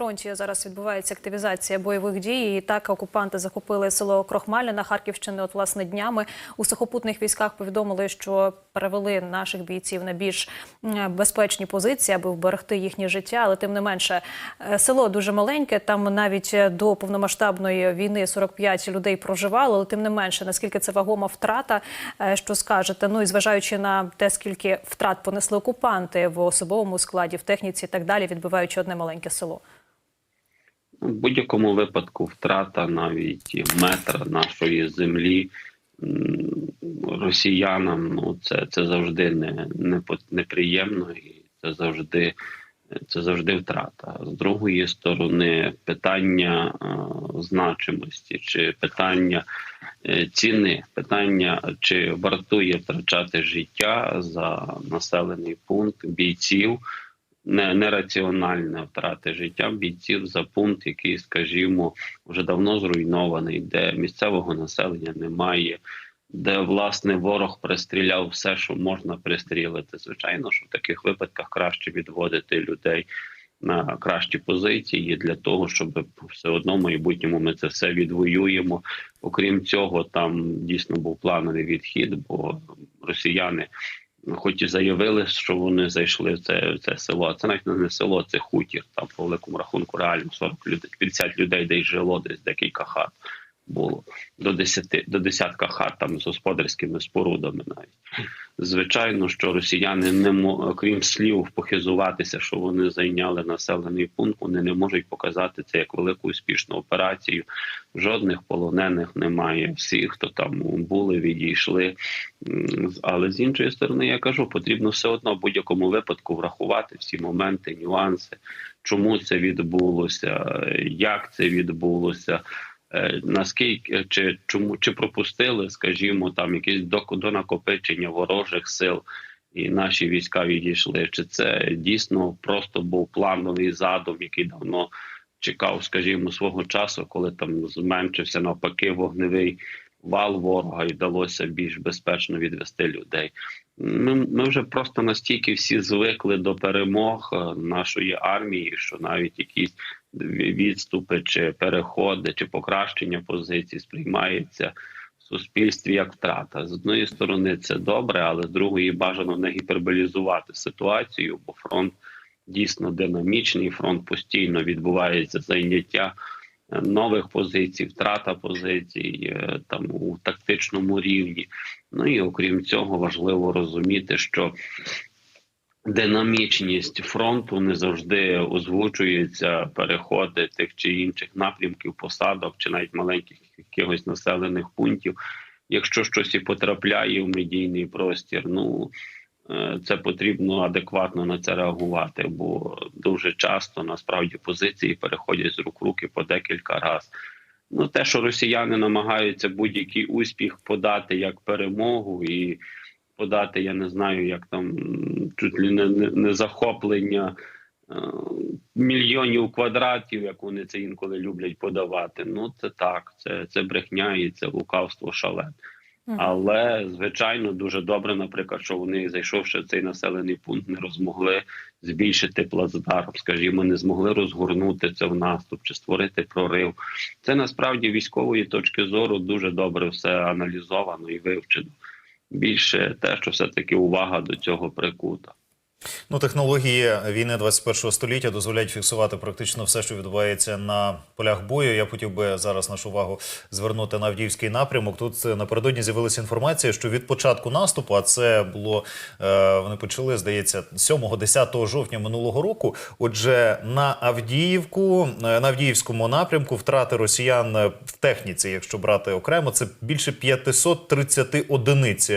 фронті зараз відбувається активізація бойових дій. І так окупанти захопили село Крохмальне на Харківщини. От власне днями у сухопутних військах повідомили, що перевели наших бійців на більш безпечні позиції, аби вберегти їхнє життя. Але тим не менше, е, село дуже маленьке. Там навіть до повномасштабної війни 45 людей проживало. Але тим не менше, наскільки це вагома втрата, е, що скажете? Ну і зважаючи на те, скільки втрат понесли окупанти в особовому складі, в техніці і так далі, відбиваючи одне маленьке село. В будь-якому випадку втрата навіть метра нашої землі росіянам ну це, це завжди не, не неприємно і це завжди. Це завжди втрата. З другої сторони, питання е, значимості чи питання е, ціни, питання чи вартує втрачати життя за населений пункт бійців, не нераціональне втрати життя бійців за пункт, який, скажімо, вже давно зруйнований, де місцевого населення немає, де власне ворог пристріляв все, що можна пристрілити. Звичайно, що в таких випадках краще відводити людей на кращі позиції для того, щоб все одно в майбутньому ми це все відвоюємо. Окрім цього, там дійсно був плановий відхід, бо росіяни хоч і заявили, що вони зайшли в це, в це село. Це навіть не село, це хутір. Там по великому рахунку реально 40 людей, 50 людей десь жило, десь декілька хат було до 10, до десятка хат там з господарськими спорудами. Навіть звичайно, що росіяни не мо- окрім слів похизуватися, що вони зайняли населений пункт. Вони не можуть показати це як велику успішну операцію. Жодних полонених немає. Всі, хто там були, відійшли. Але з іншої сторони, я кажу, потрібно все одно в будь-якому випадку врахувати всі моменти, нюанси, чому це відбулося, як це відбулося. Е, Наскільки чи чому чи пропустили, скажімо, там якісь до, накопичення ворожих сил, і наші війська відійшли? Чи це дійсно просто був плановий задум, який давно чекав, скажімо, свого часу, коли там зменшився навпаки вогневий вал ворога, і вдалося більш безпечно відвести людей? Ми, ми вже просто настільки всі звикли до перемог е, нашої армії, що навіть якісь відступи, чи переходи, чи покращення позицій сприймається в суспільстві як втрата. З одної сторони, це добре, але з другої бажано не гіперболізувати ситуацію, бо фронт дійсно динамічний. Фронт постійно відбувається зайняття е, нових позицій, втрата позицій е, там у тактичному рівні. Ну і окрім цього, важливо розуміти, що динамічність фронту не завжди озвучується переходи тих чи інших напрямків, посадок чи навіть маленьких якихось населених пунктів. Якщо щось і потрапляє в медійний простір, ну е, це потрібно адекватно на це реагувати, бо дуже часто насправді позиції переходять з рук руки по декілька разів. Ну, те, що росіяни намагаються будь-який успіх подати як перемогу і подати, я не знаю, як там чуть ли не, не, не захоплення е, мільйонів квадратів, як вони це інколи люблять подавати. Ну це так, це, це брехня і це лукавство. Мгм. Але звичайно дуже добре, наприклад, що вони, зайшовши в цей населений пункт, не розмогли збільшити плацдарм, скажімо, не змогли розгорнути це в наступ чи створити прорив. Це насправді військової точки зору дуже добре все аналізовано і вивчено. Більше те, що все таки увага до цього прикута. Ну, технології війни 21 століття дозволяють фіксувати практично все, що відбувається на полях бою. Я хотів би зараз нашу увагу звернути на Авдіївський напрямок. Тут е, напередодні з'явилася інформація, що від початку наступу, а це було е, вони почали, здається, 7-10 жовтня минулого року. Отже, на Авдіївку, е, на Авдіївському напрямку втрати росіян в техніці, якщо брати окремо, це більше 530 одиниць.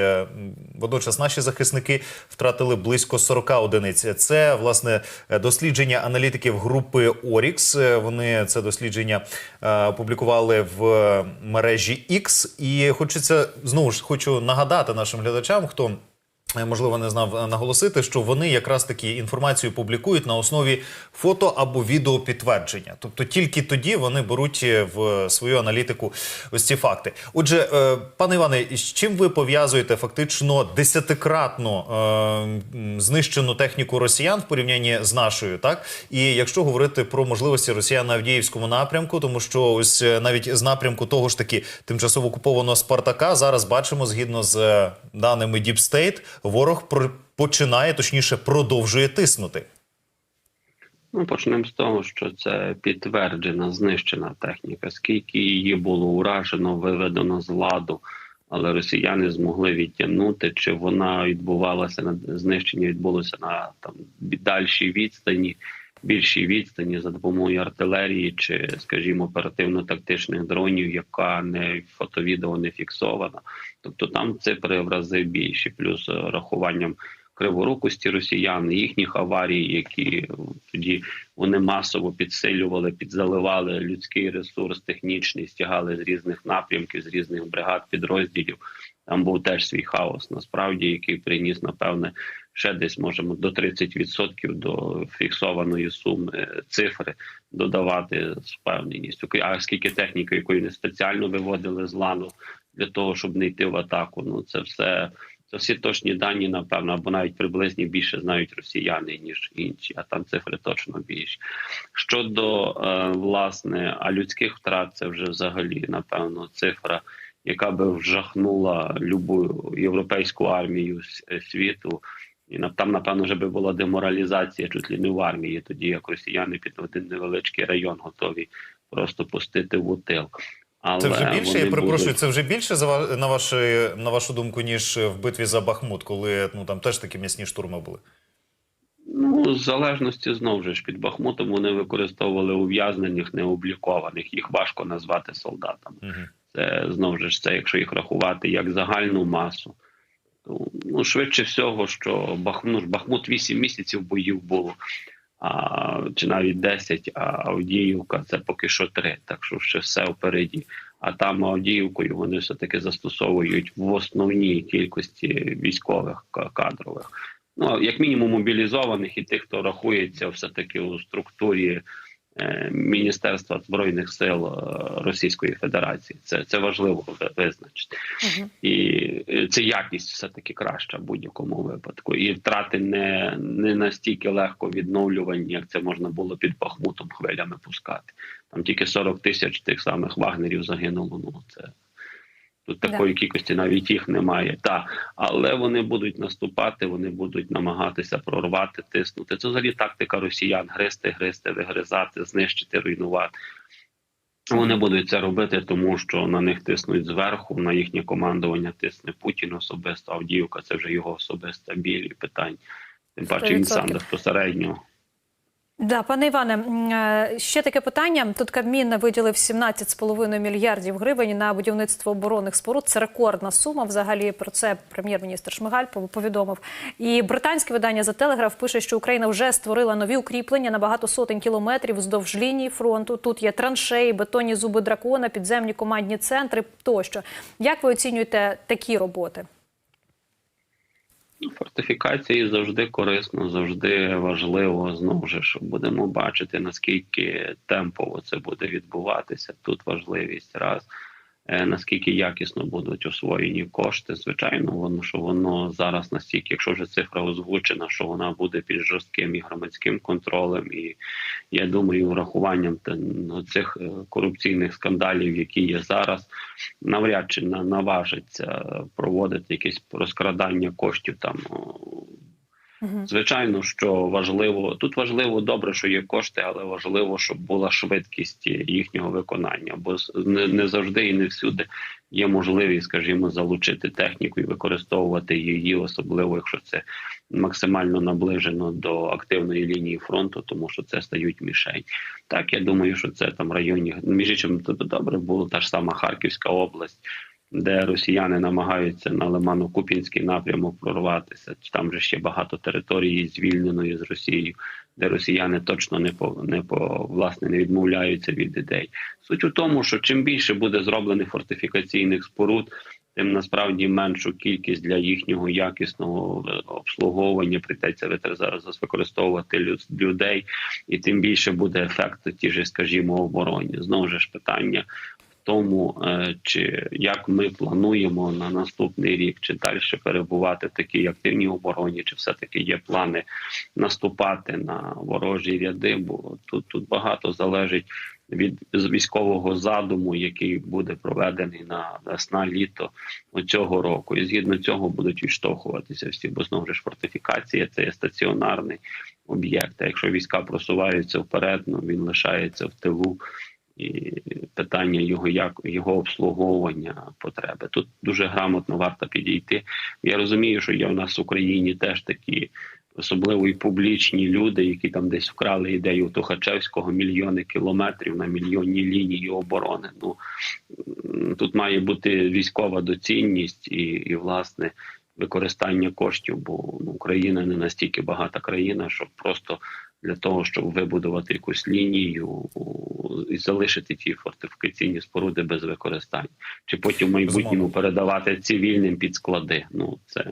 Водночас наші захисники втратили близько 40 одиниць. Це власне дослідження аналітиків групи Орікс. Вони це дослідження е, опублікували в мережі X. І хочеться знову ж хочу нагадати нашим глядачам, хто можливо не знав е, наголосити, що вони якраз таки інформацію публікують на основі фото або відео підтвердження. Тобто тільки тоді вони беруть е, в свою аналітику ось ці факти. Отже, е, пане Іване, з чим ви пов'язуєте фактично десятикратно знищену техніку росіян в порівнянні з нашою, так? І якщо говорити про можливості росіян на Авдіївському напрямку, тому що ось навіть з напрямку того ж таки тимчасово окупованого Спартака зараз бачимо, згідно з даними State, ворог починає, точніше, продовжує тиснути. Ну, почнемо з того, що це підтверджена знищена техніка. Скільки її було уражено, виведено з ладу, але росіяни змогли відтягнути, чи вона відбувалася на знищення, відбулося на там дальшій відстані, більшій відстані за допомогою артилерії, чи, скажімо, оперативно-тактичних дронів, яка не фото-відео не фіксована. Тобто там цифри в рази більші, плюс рахуванням криворукості росіян, їхніх аварій, які тоді вони масово підсилювали, підзаливали людський ресурс технічний, стягали з різних напрямків, з різних бригад, підрозділів. Там був теж свій хаос, насправді, який приніс, напевне, ще десь можемо до 30% до фіксованої суми цифри додавати з впевненістю. А скільки техніки, якої не спеціально виводили з лану для того, щоб не йти в атаку, ну це все. Це всі точні дані, напевно, або навіть приблизні більше знають росіяни ніж інші, а там цифри точно більші. Щодо е, власне а людських втрат, це вже взагалі напевно цифра, яка би вжахнула любу європейську армію світу. І там, напевно, вже би була деморалізація чуть ли не в армії, тоді як росіяни під один невеличкий район готові просто пустити в утил. Але Це вже більше, я перепрошую, будуть- це вже більше на вашу, на вашу думку, ніж в битві за Бахмут, коли ну там теж такі м'ясні штурми були. Ну, з залежності знову ж під Бахмутом вони використовували ув'язнених, необлікованих. Їх важко назвати солдатами. Угу. Це знову ж це, якщо їх рахувати як загальну масу. Ну, швидше всього, що Бахмут, ну, Бахмут 8 місяців боїв було, а, чи навіть 10, а Авдіївка це поки що 3, так що ще все впереді. А там Авдіївкою вони все-таки застосовують в основній кількості військових кадрових. Ну, як мінімум мобілізованих і тих, хто рахується все-таки у структурі Міністерства збройних сил е, Російської Федерації. Це, це важливо визначити. угу. І е, це якість все таки краща в будь-якому випадку. І втрати не, не настільки легко відновлювані, як це можна було під Бахмутом хвилями пускати. Там тільки 40 тисяч тих самих вагнерів загинуло. Ну це тут Да. такої кількості навіть їх немає. Та але вони будуть наступати, вони будуть намагатися прорвати, тиснути. Це взагалі тактика росіян: гризти, гризти, вигризати, знищити, руйнувати. Вони будуть це робити, тому що на них тиснуть зверху, на їхнє командування тисне Путін особисто. Авдіївка це вже його особиста біль і питань. Тим паче він сам 100%. безпосередньо. Да, пане Іване, е, ще таке питання. Тут Кабмін виділив 17,5 мільярдів гривень на будівництво оборонних споруд. Це рекордна сума. Взагалі про це прем'єр-міністр Шмигаль повідомив. І британське видання за Телеграф пише, що Україна вже створила нові укріплення на багато сотень кілометрів вздовж лінії фронту. Тут є траншеї, бетонні зуби дракона, підземні командні центри тощо. Як ви оцінюєте такі роботи? Фортифікації завжди корисно, завжди важливо. Знову ж будемо бачити, наскільки темпово це буде відбуватися. Тут важливість раз. Е, Наскільки якісно будуть освоєні кошти, звичайно, воно що воно зараз настільки, якщо вже цифра озвучена, що вона буде під жорстким і громадським контролем, і я думаю, врахуванням ну, цих е, корупційних скандалів, які є зараз, навряд чи на- наважиться проводити якесь розкрадання коштів там. Звичайно, що важливо тут важливо добре, що є кошти, але важливо, щоб була швидкість їхнього виконання, бо не, не завжди і не всюди є можливість, скажімо, залучити техніку і використовувати її, особливо якщо це максимально наближено до активної лінії фронту, тому що це стають мішень. Так я думаю, що це там районі між іншим добре було та ж сама Харківська область. Де росіяни намагаються на Лимано-Купінський напрямок прорватися, там же ще багато території звільненої з Росією, де росіяни точно не по не по власне не відмовляються від ідей. Суть у тому, що чим більше буде зроблених фортифікаційних споруд, тим насправді меншу кількість для їхнього якісного обслуговування прийдеться зараз використовувати люд- людей, і тим більше буде ефект ті ж, скажімо, обороні. Знову ж питання тому, е, чи як ми плануємо на наступний рік, чи далі перебувати в такій активній обороні, чи все таки є плани наступати на ворожі ряди, бо тут, тут багато залежить від військового задуму, який буде проведений на весна літо цього року, і згідно цього будуть відштовхуватися всі, бо знову ж фортифікація це є стаціонарний об'єкт. А якщо війська просуваються вперед, ну він лишається в тилу. І питання його як його обслуговування потреби тут дуже грамотно варто підійти. Я розумію, що є в нас в Україні теж такі особливо і публічні люди, які там десь вкрали ідею Тухачевського мільйони кілометрів на мільйонні лінії оборони. Ну тут має бути військова доцільність і, і власне використання коштів, бо ну, Україна не настільки багата країна, щоб просто для того, щоб вибудувати якусь лінію і залишити ті фортифікаційні споруди без використання, чи потім в майбутньому передавати цивільним під склади. Ну це